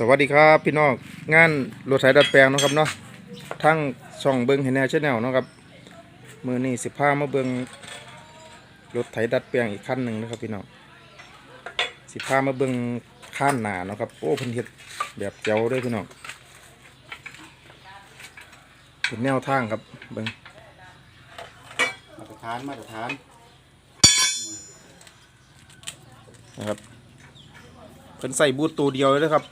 สวัสดีครับพี่น้องงานรถไถดัดแปลงเนาะครับเนาะทั้งช่องเบิงเห็นแนวชแนลเนาะครับมือนี้สิพามาเบิงรถไถดัดแปลงอีกคันหนึ่งนะครับพี่น้องสิพามาเบิงข้านหนาเนาะครับโอ้เพิ่นเฮ็ดแบบเจ๋วเลยพี่น้องเป็นแนวทางครับเบิงมาตรฐานมาตรฐานนะครับเพิ่นใส่บูทตัวเดียวเลยนะครับ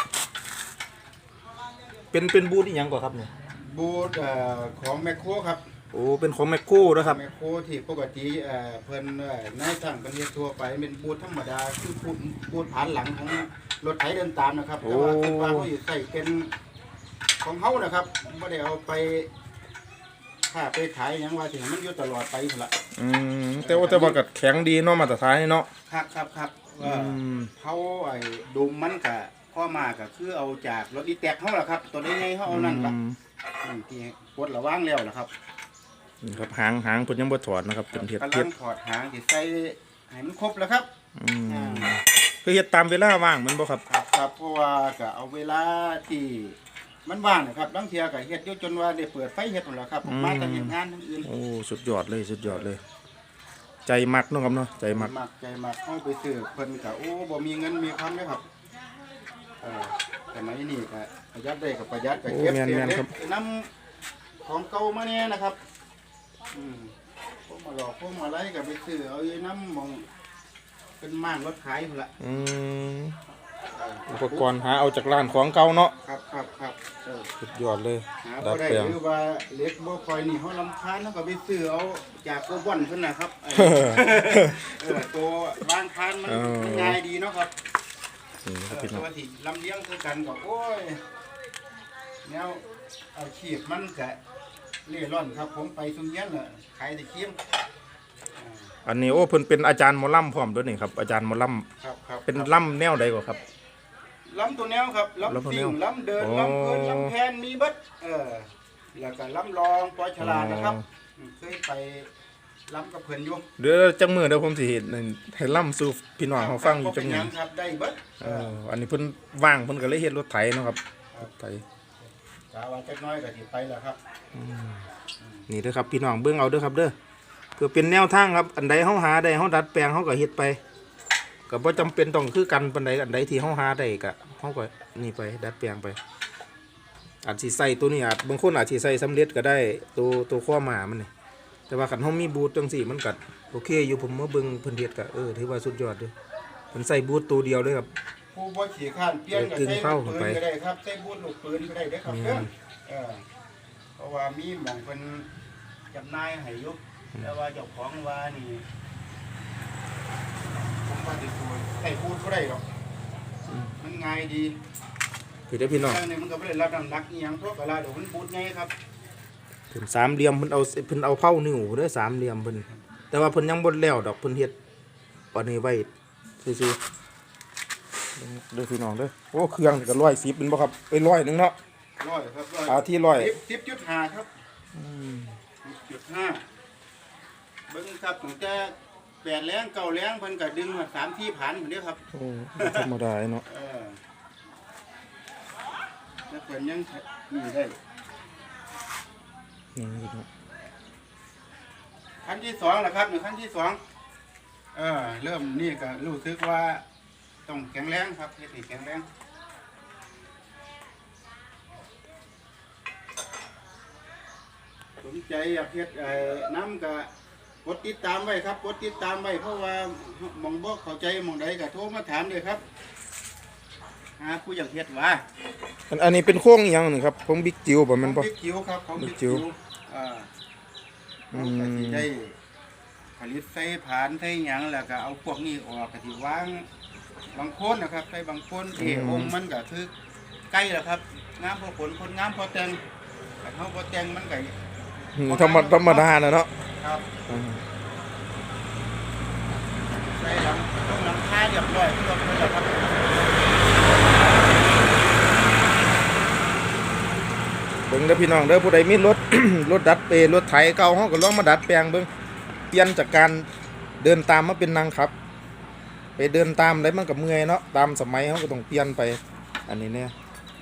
เป็นเป็นบูทอีหยังก่อนครับเนี่ยบูธเอ่อของแมคโครครับโอ้เป็นของแมคโครนะครับแมคโครที่ปกติเอ่อเพิ่นเอ่อนายช่างเป็นเรียกทั่วไปเป็นบูธธรรมดาคือบูธบูธผ่านหลังของรถไถเดินตามนะครับแต่ว่าคือว่าเขาอยู่ใส่เป็นของเขานะครับไม่ได้เอาไปถ้าไปขายหยังว่าถึงมันอยู่ตลอดไปพุ่นละ อืมแต่ว่าแต่ว่ากัดแข็งดีเนาะมาตรฐานนี่เนาะ ครับครับครับอืว่ามเขาไอ้ดุมมันกะ ข้อมาก็คือเอาจากรถอีแตกเขาแหละครับ ตัวนี้ไงเขาเอานั่นละอืมอืมที่ปวดระว่างแล้วนะครับนี่ครับหางหางเพิ่นยังบ่ถอดนะครับเป็นเฮ็ดกำลัเฮ็ดงถอดหางที่ใส่ให้มันครบแล้วครับอืมคือเฮ็ดตามเวลาว่างแมันบ่ครับ ครับครับเพราะว่าก็เอาเวลาที่มันว่างนะครับบางเทียก็เฮ็ดอยู่จนว่าได้เปิดไฟเฮ็ดหมดแล้วครับอืมมาแต่เฮ็ดงานทั้งอื่นโอ้สุดยอดเลยสุดยอดเลย ใจมักเนาะครับเนาะใจมัก มักใจมักเข้าไปซื้อเพิ่นก็โอ้บ่มีเงินมีคำเลยครับเออแต่ไม่นี่ก็ประหยัดได้ก็ประหยัดก็เก็บเก็บเล็กนำของเก่ามาเนี่ยนะครับอืมพวกมาหลอกพวกมาอะไรก็ไปซื้อเอาอยู่น้ำหมองเป็นม่านรถขายพุ่นละอืมอุปกรณ์หาเอาจากร้านของเก่าเนาะครับครับครับเออ สุดยอดเลยหาดับ่ดได้แปลง หรือว่าเล็กบ่คอยนี่เขาลำคาญเขาก็ไปซื้อเอาจากโกบอนขึ้นนะครับไอ้เออตัวบางคานมันเออ มันง่ายดีเนาะครับ นี่คเอรับอพี่น้ตัองวที่ลำเลี้ยงคือกันก็โอ้ยแนวอาชีพมันก็เล่ร่อนครับ ผมไปซุมเย็นน่ะขายแต่เคียมอ่าอันนี้โอ้เพิ่นเป็นอาจารย์หมอลำพร้อมด้วยนี่ครับอาจารย์หมอลครับครับำเป็นลำแนวใดกว่าครับ ลำตัวแนวครับลำลำตัวแนสิ่วงลำเดินโอ้ลำเพลินลำแพนมีเบัดเออแล้วก็ลำรองปอยฉลาดนะครับ เคยไป ลำกับเพื่อนอยู่เดี๋ยวจังมือเดี๋ยวผมสิเห็นให้ล่ำสู่พี่น้องเขาฟังอยู่จังหหนึยังครับได้เบิดเอออันนี้เพิ่นว่างเพิ่นก็เลยเฮ็ดรถไถเนาะครับรถไถกาว่าจักหน้อยก็สิไปแล้วครับนี่เด้อครับพี่น้องเบิ่งเอาเด้อครับเด้อเพื่อเป็นแนวทางครับอันใดเฮาหาได้เฮาดัดแปลงเฮาก็เฮ็ดไปก็บ่จำเป็นต้องคือกันปานใดอันใดที่เฮาหาได้ก็เฮาก็นี่ไปดัดแปลงไปอาจสิใส่ตัวนี้อาจบางคนอาจสิใส่สำเร็จก็ได้ตัวตัวข้อหมามันนี่ แต่ว่าคันเฮามีบูทจังซี่มันก็โอเคอยู่ผมมาเบิ่งเพิ่นเฮ็ดก็เออถือว่าสุดยอดเด้อเพิ่นใส่บูทตัวเดียวเลยครับ ผู้บ่ขี่ข้านเปลี่ยนก็เออใส่เข้าลูกไปปืนก็ได้ครับใส่บูทลูกปืนก็ได้เด้อครับอืมเด้อเออเพราะว่ามีหม่องเพิ่นจำหน่ายให้อยู่แต่ว่าเจ้าของว่านี่ผมว่าสิพูดใส่บูทบ่ได้หรอกมันง่ายดีพี่เด้อพี่น้องเรื่องนี้มันก็บ่ได้รับน้ำหนักอีหยังเพราะเวลาเดี๋ยวมันบูทไงครับ เพิ่นสามเหลี่ยมเพิ่นเอาเพิ่นเอาเผานิ้วเด้อสามเหลี่ยมเพิ่นแต่ว่าเพิ่นยังบ่แล้วดอกเพิ่นเฮ็ดปานนี้ไว้ซื่อๆเด้อพี่น้องเด้อโอ้เครื่องนี่ก็110เป็นบ่ครับไป100นึงเนาะร้อยครับร้อยเอาที่ร้อย สิบสิบจุดห้าครับสิบจุดห้าเบิ้งครับตั้งแต่แปดแรงเก้าแรงเพิ่นก็ดึงมาสามที่ผ่านเหมือนเดิมครับ โอ้บ่ธรรมดาเนาะ เออแล้วเพิ่นยังนี่ได้ นี่พี่น้องขั้นที่สองแล้วครับนี่ขั้นที่สองเออ เริ่มนี่ก็รู้สึกว่าต้องแข็งแรงครับเฮ็ดให้แข็งแรงสนใจอยากเฮ็ดไอ้น้ำก็กดติดตามไว้ครับกดติดตามไว้เพราะว่าหมองบ่เข้าใจหมองใดก็โทรมาถามเลยครับหาผู้อยากเฮ็ดว่าอันอันนี้เป็นโค้งอีหยังนี่ครับของบิ๊กจิ๋วบ่แม่นบ่บิ๊กจิ๋วครับของบิ๊บิ๊กกจิ๋จิ๋วว อ่าอืเรามก็สิได้ ผลิตใส่ผานใส่หยังแล้วก็เอาพวกนี้ออกก็สิวางบางคนนะครับใส่บางคนที่องค์มันก็คือใกล้แล้วครับงามพอผลคนงามพอแต่งแต่เฮาพอแต่งมันก็อืมธรรมธรรมดาน่ะเนาะครับ อืมใส่หลังต้องหลังคาเรียบร้อยเรียบร้อยแล้วครับ บิ่งเด้อพี่น้องเด้อผู้ใดมีรถ รถดัดเปรถไถเก่าเฮาก็ลองมาดัดแปลงเบิ่งเปลี่ยนจากการเดินตามมาเป็นนางขับ ไปเดินตามได้มันก็เมื่อยเนาะตามสมัยเฮาก็ต้องเปลี่ยนไป อันนี้เนี่ย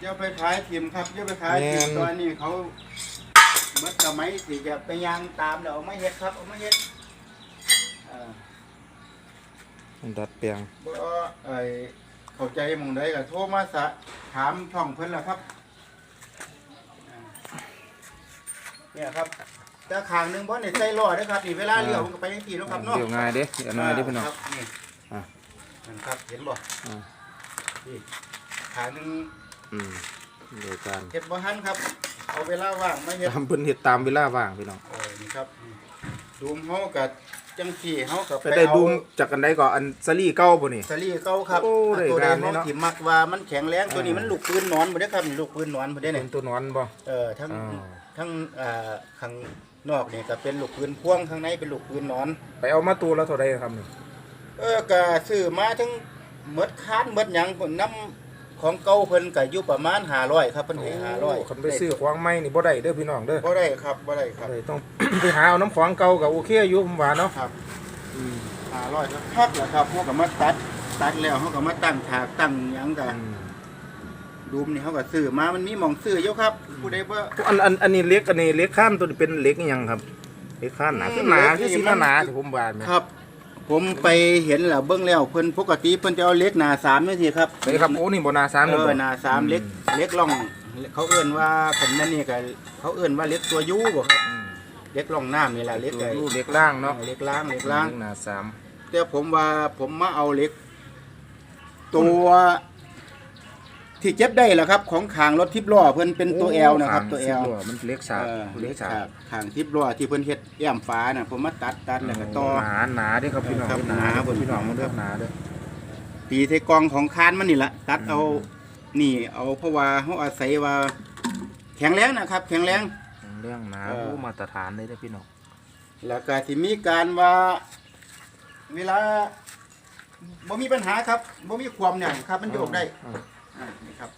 อย่าไปขายทิมครับอย่าไปขายทิมแม่น ตอนนี้เขาเมื่อสมัยที่จะไปยางตามแล้วเอามาเฮ็ดครับเอามาเฮ็ดเอ่อมันดัดแปลงบ่ไอ้เข้าใจหมองใดก็โทรมาสะถามช่องเพิ่นล่ะครับ เนี่ยครับแต่ข้างหนึงบ่ได้ใส่ล้อเด้อครับนี่เวลาเลี้ยวมันก็ไปจังซี่แล้วครับเนาะเดี๋ยวง่ายเด้เดี๋ยวง่ายเด้พี่น้องครับนี่อะนั่นครับเห็นบ่อ่านี่ข้างหนึงอืมเดี๋ยวกันเฮ็ดบ่ทันครับ เอาเวลาว่างมาเฮ็ดตามเพิ่นเฮ็ดตามเวลาว่างพี่น้องเออนี่ครับดูมเฮากับจังซี่เฮากับไปได้ดูมจากกันได้ก็อันซารี่เก่าบ่นี่สลีเก่าครับโอ้ได้ตัวใดการเลยเฮาเนาะที่มักว่ามันแข็งแรงตัวนี้อ่ามัมันลูกปืนหนอนบ่ได้ครับนี่ลูกปืนหนอนบ่ได้เป็เนี่ยนตัวนอนบ่เออทั้ง อ่าทั้งอ่าข้างนอกนี่ก็เป็นลูกปืนพ่วงข้างในเป็นลูกปืนหนอน ไปเอามาตัวละเท่าใดครับนี่เออก็ซื้อมาทั้งหมดคานหมดหยังพุ่นน้ำของเก่าเพิ่นก็อยู่ประมาณ500ครับเพิ่นให้500คันไปซื้อของใหม่นี่บ่ได้เด้อพี่น้องเด้อบ่ได้ครับบ่ได้ครับบ่ได้ต้อง ไปหาเอาน้ำของเก่าก็โอเคอยู่ผมว่าเนาะครับ500ครับพักแล้วครับเฮาก็มาตัด ตัดแล้วเฮาก็มาตั้งฉากตั้งหยังกัน อืม ดูมนี่เขาก็ซื้อมามันมีหมองซื้ออยู่ครับผู้ใดว่าอันอันอันนี้เล็กอันนี้เล็กข้านตัวนี้เป็นเล็กอิหยังครับ เล็กข้านหนาอืมคือหนาเล็กคือนี่สิมัมานหนาที่ผมว่าแม่ครับ ผมไปเห็นแล้วเบื้องแล้วเพิ่นปกติเพิ่นจะเอาเหล็กหนาสามนี่สิครับไปครับโอ้นี่บ่หนาสามเอนี่อบ่หนาสามเหล็กเหล็กล่อง เขาเอื้นว่าผมนั่นนี่ก็เขาเอื้นว่าเหล็กตัวยูบ่ครับอืมเหล็กล่องน้ำนี่แหละเหล็กไอ้รูปเล็กล่างเนาะเหล็กล้างเหล็กล้างเล็กหนาสามแต่ผมว่าผมมาเอาเหล็กตัว ที่เจ็บได้แหละครับของขางรถทิพล้อเพิ่นเป็นตัวแอลนะครับ ตัวแอลสิบล้มันเล็กสามเออเล็กสามขางทิพล้อที่เพิ่นเฮ็ดแอมฟ้าน่ะผมมาตัดตัดแล้วก็ต่อหนาหนาเด้อครับพี่น้องครับหนาหนาพี่น้องมันเด้อหนาเด้อตีใส่กองของคานมันนี่ละตัดเอานี่เอาเพราะว่าเขาอาศัยว่า แข็งแรงนะครับ แข็งแรงเรื่องหนาเออผู้มาตรฐานเลยเด้อพี่น้องแล้วก็ที่มีการว่าเวลาบ่มีปัญหาครับบ่มีความเนี่ยครับ มันโยกได้ อ่าอ่านี่ครับ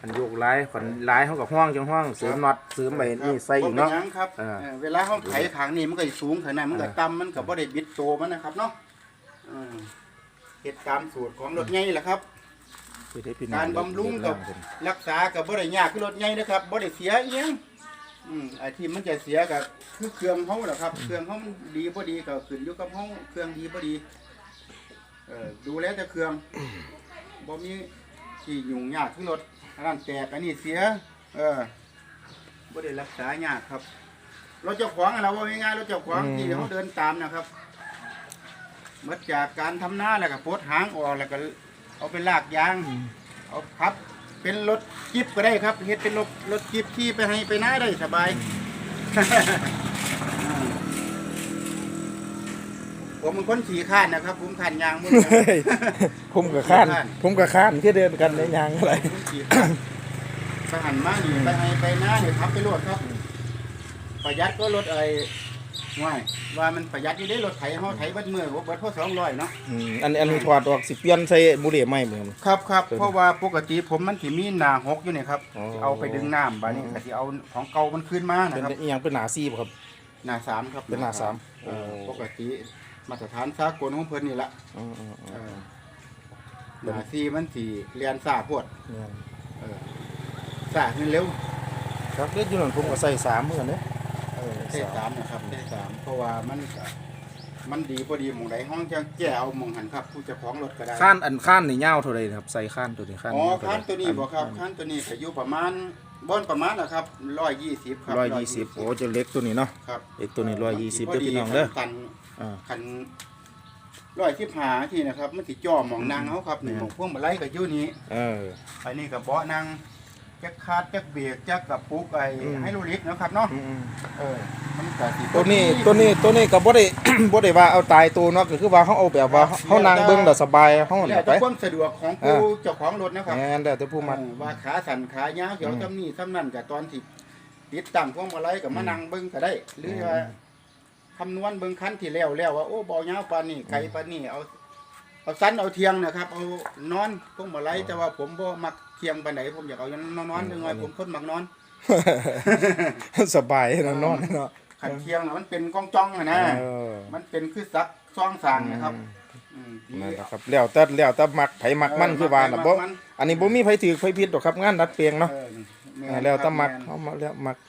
อันโยกลายขวัญลายเขากับห้องจังห้องเสริมน็อตเสริมไปนี่ใส่อีกเนาะ บ่ป็หยังครับเออเออเวลาเขาไถขางนี่มันก็สิสูงขางในมันก็เออต่ำมันก็บ่ได้บิดโตมันนะครับเนาะอืมเฮ็ดตามสูตรของรถใหญ่แหละครับคือได้พี่น้องการบำรุงกับเล็ล่างเพิ่นรักษากับบ่ได้ยากคือรถใหญ่นะครับบ่ได้เสียอีหยังอืมไอ้ที่มันจะเสียก็คือเครื่องเฮาแหละครับ เครื่องเฮามันดีบ่ดีก็ขึ้นอยู่กับเฮาเครื่องดีบ่ดีเออดูแลแต่เครื่อง บ่มีที่ยุ่งยากคือรถอันนั้นแตกอันนี้เสีย เออบ่ได้รักษายากครับรถเจ้าของอะเราว่าง่ายๆรถเจ้าของที่เฮาเดินตามนะครับหมดจากการทำนาแล้วก็ปลดหางออกแล้วก็เอาไปลากยางเอาครับ เป็นรถจิบก็ได้ครับเฮ็ดเป็นรถรถจิบที่ไปให้ไปหน้าได้สบาย ผมเป็นคนขี่ข้านนะครับ ผมขันยางมือเฮ้ยผมกับข้าน ข้าน ผมกับข้านที่เดินกันในยางอะไรผมขี่ข้านไปหันมานี่ไปให้ไปหน้าเนี่ยครับไปรถครับ ประหยัดก็รถไอ้ว่ายว่ามันประหยัดอยู่ได้รถไถเฮาไถเบัดมือบ่เบิดพอ200เนาะ อืมอันอันนี้ถอดออกสิเปลี่ยนใส่บุหรี่ใหม่เหมือนกันครับครับตัวนี้เพราะว่าปกติผมมันสิมีหนาหกอยู่นี่ครับอ๋อ สิเอาไปดึงน้ำบาดนี้ก็สิเอาของเก่ามันขึ้นมาเป็นะนครับอีหยังเป็นหนาซีบ่ครับ หนาสามครับเป็นหน้าสามเออปกติ มาตรฐานสากลของเพิ่นนี่ละอืมอืมอืเอมอหนาซีมันสีเรียนสาพวดเนี่ยเออสาขึ้นเร็วครับเด็กอยู่นั่นผมก็ใส่สามเหมือนกันเนี่ยเออได้สามนะครับได้สามเพราะว่ามันก็มันดีพอดีหมองใดห้องจะแก้เอาหมองหันครับ ผู้เจ้าของรถก็ได้ ข้านอันข้านนี่ยาวเท่าไรครับใส่ข้านตัวนี้ข้านอ๋อยาวเท่าคัใดนตัวนี้บ่ครับคันตัวนี้ก็อยู่ประมาณบ่อนประมาณนะครับร้อยยี่สิบครับร้อยยี่สิบโอ้จะเล็กตัวนี้เนาะ ครับเล็กตัวนี้ร้อยยี่สิบเด้อพี่น้องเด้อคัน อ่า คันร้อยสิบห้าที่นะครับมันสิจ่อหมองนางเขาครับนี่หมองพวงมาลัยก็อยู่นี้เออ อันนี้ก็เบาะนางจักคาดจักเบรกจักกับปุกไอ้อืม ไฮโดรลิกนะครับเนาะอืมเออมันก็สิตัวนี้ตัวนี้ตัวนี้ก็บ่ได้ บ่ได้ว่าเอาตายตัวเนาะก็คือว่าเขาเอาแบบว่าเขานั่งเบิ่งแล้วสบายเขาแล้เนี่วยแต่ไปความสะดวกของเอผู้อเจ้าของรถนะครับ แม่นแต่แต่ผู้มัดเออว่าขาสั่นขายาวเดี๋ยวอืมจำนี่จำนั่นกับตอนที่ติดตั้งพวงมาลัยกับมานั่งเบิ่งก็ได้ หรือว่า คำนวณเบิ่งคันที่แล้วแล้วว่าโอ้บ่ยาวปานนี้ไกลปานนี้เอาเอาสั้นเอาเทียงนะครับ เอานอนพวงมาลัยแต่ว่าผมบ่มักเทียงปานไหนผมอยากเอานอนนอนๆจังหน่อยผมคนมักนอนสบายเนาะนอนเนาะขันเทียงน่ะมันเป็นกองจ้องอะนะเออมันเป็นคือซักซ่องสางนะครับอืมออืมนั่นแหละครับแล้วแต่แล้วแต่มักไผมักมันคือว่าน่ะบ่มันอันนี้บ่มีไผถือไผผิดดอกครับงานดัดแปลงเนาะเออม่นอ่าแล้วแต่มักครับเฮามาแล้วมักครับ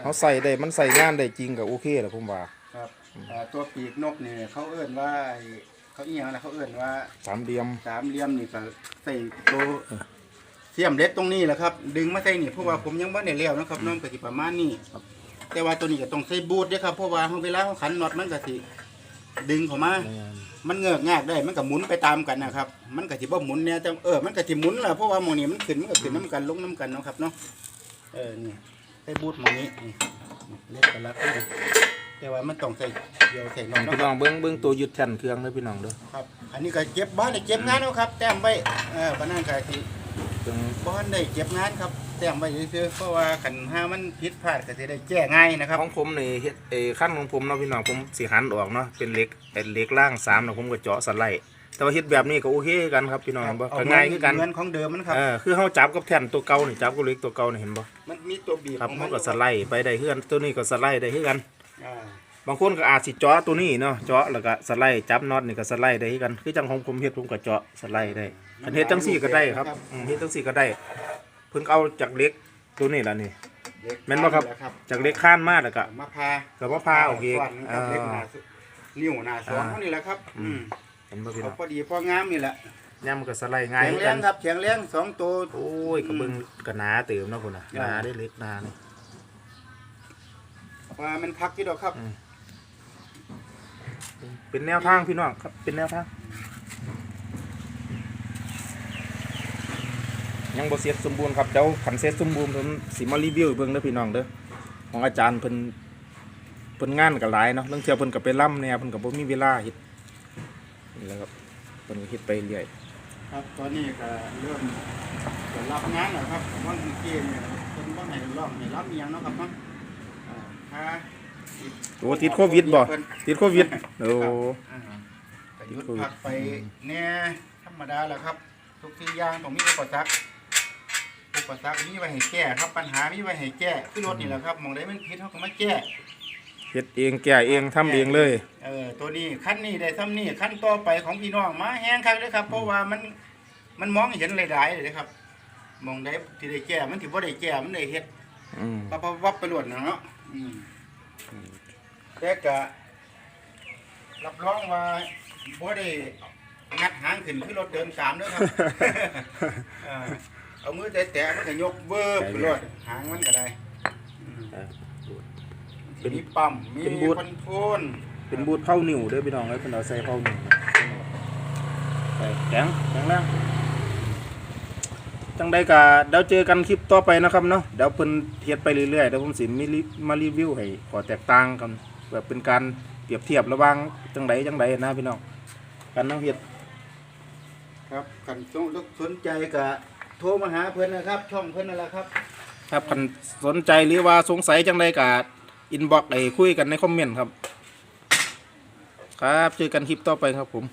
เฮาใส่ได้มันใส่งานได้จริงก็โอเคแหละผมว่า ครับอ่าตัวปีกนกเนี่ยเขาเอื้อนว่าไอ้เขาอีหยังนะเขาเอื้อนว่าสามเหลี่ยม สามเหลี่ยมนี่ก็ใส่ตัวเสียมเล็กตรงนี้แหละครับ ดึงมาใส่นี่เพราะว่าผมยังบ่ได้แล้วนะครับน้องก็สิประมาณนี้แต่ว่าตัวนี้ก็ต้องใส่บูทเด้อครับเพราะว่าเวลาเขาขันน็อตมันก็สิ ดึงเข้ามา มันเงือกงากได้มันก็หมุนไปตามกันนะครับ มันก็สิบ่หมุนเนี่ยแต่เออมันก็สิหมุนแหละเพราะว่าหมองนี้มันขึ้นมันก็ขึ้นน้ำกันลงน้ำกันเนาะครับเนาะเออนี่ ใส่บูทหมองนี้นี่เล็กกันละแต่ว่ามันต้องใส่เดียวใส่นอนพี่เนาะน้องเบิ่งเบิ่งตัวยึดแท่นเครื่องเด้อพี่น้องเด้อครับ อันนี้ก็เก็บบ้านได้เก็บงานเนาะครับ แต้มไว้เออปานนั้นก็สิเบิ่งบ้านได้เก็บงานครับ แต้มไว้ซื่อๆเพราะว่าคันห้ามันผิดพลาดก็สิได้แก้ง่ายนะครับของผมนี่เฮ็ดเออขั้นของผมเนาะพี่น้องผมสิหันออกเนาะเป็นเหล็กเป็นเหล็กล่างสามเนาะผมก็เจาะสไลด์ แต่ว่าเฮ็ดแบบนี้ก็โอเคกันครับพี่น้องบ่เอาก็ง่ายคือกันเหมือนของเดิมมันครับเออคือเฮาจับกับแท่นตัวเก่านี่จับกับเหล็กตัวเก่านี่เห็นบ่มันมีตัวบีบครับของเฮามันก็สไลด์ไปได้คือกันตัวนี้ก็สไลด์ได้คือกันอ่าบางคนก็อาจสิเจาะตัวนี้เนาะเจาะแล้วก็สไลด์จับน็อตนี่ก็สไลด์ได้คือกันคือจังของผมเฮ็ดผมก็เจาะสไลด์ได้คันเฮ็ดจังซี่ก็ได้ครับอืมเฮ็ดจังซี่ก็ได้ เพิ่งเอาจากเหล็กตัวนี้ล่ะนี่เด็กแม่นบ่ครับครับจากเหล็กข้านมาแล้วก็มะพร้าก็มะพร้าวโอเคส่วนครับเล็กหนาอ่าสุดนิ้วหนาสองอ่าเท่านี้แหละครับอืมเห็นบ่พี่น้เอาองพอดีพองามนี่แหละย่ามมันก็สไลด์ง่ายแข็งคือแรกังนครับแข็งแรงสองตัว โอ้ยกระเบื้องกระหนาเติมเนาะคุณน่ะหอ่านาได้เล็กหนานี่ว่ามันพักที่ดอกครับเป็นแนวทางพี่น้องครับเป็นแนวทางยังบ่เสร็จสมบูรณ์ครับเดี๋ยวขันเสร็จสมบูรณ์ผมสิมารีวิวให้เบิ่งเด้อพี่น้องเด้อของอาจารย์เพิ่นเพิ่นงานก็หลายเนาะเรื่องเที่ยวเพิ่นก็ไปล่ำแหน่เพิ่นก็บ่มีเวลาเฮ็ด นี่แหละครับเพิ่นก็เฮ็ดไปเรื่อยครับตอนนี้ก็เริ่มจะรับงานแล้วครับว่าเมื่อกี้เนี่ยเป็นว่าให้ร้องให้รับเมียงเนาะครับเนาะอ่าถ้าโอ้ติดโควิดบ่เพิ่นติดโควิดโอ้ อ่าก็หยุดพักไปแน่ธรรมดาแหละครับ ทุกสิ่งอย่างต้องมีอุปสรรคอุปสรรคมีไว้ให้แก้ครับปัญหามีไว้ให้แก้คือรถนี่แหละครับหมองใดมันผิดเขาก็มาแก้ เฮ็ดเองแก้เองทำเองเลย เออตัวนี้ขั้นนี้ได้ซ้ำนี่ขั้นต่อไปของพี่น้องมาแห้งคักเลยครับ เพราะว่ามันมันมองเห็นหลายๆเลยครับมองได้ที่ได้แก้มันถือว่าได้แก้มันได้เฮ็ดอืมปับปับวับไปรวดนะเนาะอืมแต่ก็รับรองว่าบ่ได้งัดหางขึ้นคือรถเดินสามเด้อครับ เออเอามือแตะๆมันก็ยกเวิร์บไปรวดหางมันก็ได้อืมเป็น มีปั๊มมีเป็นบูท คอนโทรลเป็นบูทเผานิ่วเด้อพี่น้องเอ้ยเพิ่นเอาใส่เผานิ่วใส่แข็งแข็งแรงจังใดก็เดี๋ยวเจอกันคลิปต่อไปนะครับเนาะเดี๋ยวเพิ่นเฮ็ดไปเรื่อยๆเดี๋ยวผมสิมีรีมารีวิวให้ขอแตกต่างกันแบบเป็นการเปรียบเทียบระหว่างจังใดจังใดนะพี่น้องการนั่งเฮ็ด ครับขันต้องสนใจก็โทรมาหาเพิ่นนะครับ ช่องเพิ่นนั่นแหละครับ ครับคันสนใจหรือว่าสงสัยจังใดก็ อินบ็อกซ์ไอ้คุยกันในคอมเมนต์ครับ ครับเจอกันคลิปต่อไปครับผม